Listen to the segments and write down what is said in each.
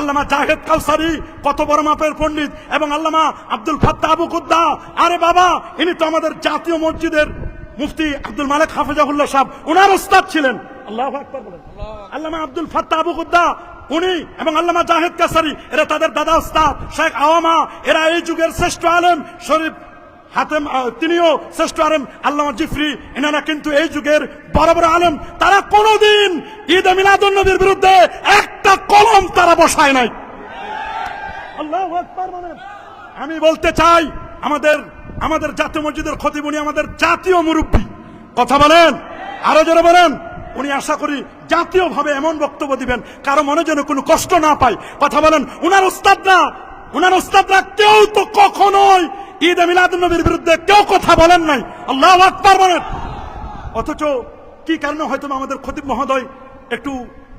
আল্লামা জাহেদ কাউসারি, কত বড় মাপের পণ্ডিত, এবং আল্লামা আব্দুল ফাত্তা আবু কুদ্দা। আরে বাবা, ইনি তো আমাদের জাতীয় মসজিদের মুফতি আব্দুল মালিক হাফিজাহুল্লাহ সাহেব। ওনার ওস্তাদ ছিলেন। আল্লাহ আকবার বলেন। আল্লামা আব্দুল ফাত্তা আবু কুদ্দা, উনি এবং আল্লামা জাহেদ কাসারি এরা তাদের দাদা ওস্তাদ শেখ আওয়ামা, এরা এই যুগের শ্রেষ্ঠ আলেম, শরীফ হাতেম তিনিও শ্রেষ্ঠ আলেম, আল্লামা জিফরি, এনারা কিন্তু এই যুগের বড় বড় আলেম। তারা কোনোদিন ঈদ মিলাদুন নবীর বিরুদ্ধে একটা কলম তারা বসায় নাই। আমি বলতে চাই, আমাদের আমাদের জাতীয় মসজিদের খতিব উনি আমাদের জাতীয় মুরব্বী। কথা বলেন? আরও জোরে বলেন। উনি আশা করি জাতীয়ভাবে এমন বক্তব্য দিবেন, কারও মনে যেন কোনো কষ্ট না পায়। কথা বলেন, উনার ওস্তাদরা উনার ওস্তাদরা কেউ তো কখনোই ঈদ মিলাদ নবীর বিরুদ্ধে কেউ কথা বলেন নাই। আল্লাহ আকবার বলেন। অথচ কি কারণে হয়তো আমাদের খতিব মহোদয় একটু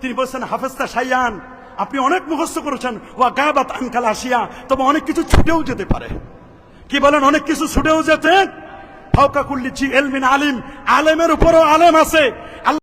তিনি বলছেন হাফেজতা সাইয়ান। আপনি অনেক মুখস্থ করেছেন, ওয়া গাবাত আনকাল আসিয়া তবে অনেক কিছু ছুটেও যেতে পারে। কি বলেন, অনেক কিছু ছুটেও যেতে? ফাউকা কুল্লি এলমিন আলিম। আলেমের উপরও আলেম আছে।